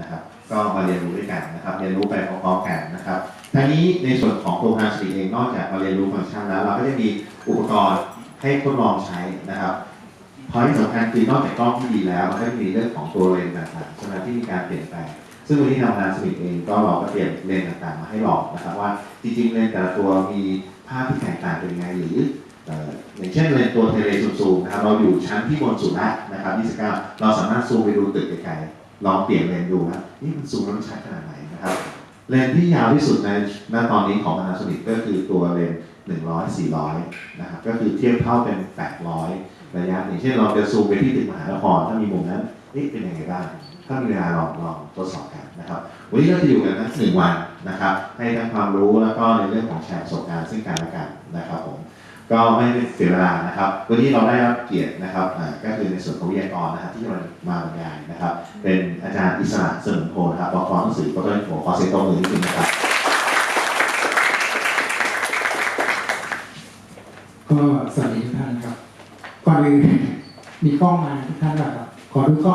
นะครับ ก็มาเรียนรู้ด้วยกันนะครับ เรียนรู้ไปพร้อมๆกันนะครับทั้งนี้ในส่วนของตัวงานสตรีเองนอกจากมาเรียนรู้ฟังก์ชันแล้ว เราก็จะมีอุปกรณ์ให้ทดลองใช้นะครับพอยที่สำคัญคือนอกจากกล้องที่ดีแล้วมันก็จะมีเรื่องของตัวเลนส์ต่างๆใช่ไหมที่มีการเปลี่ยนแปลงซึ่งวันนี้ทางงานสมิธเองก็เราก็เตรียมเลนส์ต่างๆ มาให้ลองนะครับว่าจริงๆเลนส์แต่ละตัวมีภาพที่แตกต่างเป็นไงหรืออย่างเช่นเลนส์ตัวเทเลซูมนะครับเราอยู่ชั้นที่บนสุดแล้วนะครับ29 เราสามารถซูมไปดูตึกไกลๆ ลองเปลี่ยนเลนดูว่านี่มันซูมแล้วมันชัดขนาดไหนนะครับ เลนที่ยาวที่สุดในณตอนนี้ของ Panasonic ก็คือตัวเลนส์100 400 นะครับ ก็คือเทียบเท่าเป็น 800 ระยะอย่างเช่นเราจะซูมไปที่ตึกมหานครถ้ามีมุมนั้นนี่เป็นยังไงบ้างถ้ามีเวลาลองลองทดสอบกันนะครับ วันนี้เราจะอยู่กันทั้งหนึ่งวันนะครับ ให้ทั้งความรู้แล้วก็ในเรื่องของแชร์ประสบการณ์ซึ่งกันและกันนะครับผม ก็ไม่เป็นเสียเวลานะครับ วันนี้เราได้รับเกียรตินะครับอ่าก็คือในส่วนของวิทยากรนะครับที่จะมามาบรรยายนะครับ เป็นอาจารย์อิสระเสริมโพนะครับบกหนังสือก็ต้องขอขอเสียงตบมือนิดนึงนะครับก็สวัสดีทุกท่านครับก่อนอื่นมีกล้องมาทุกท่านแล้วครับขอดูกล้อง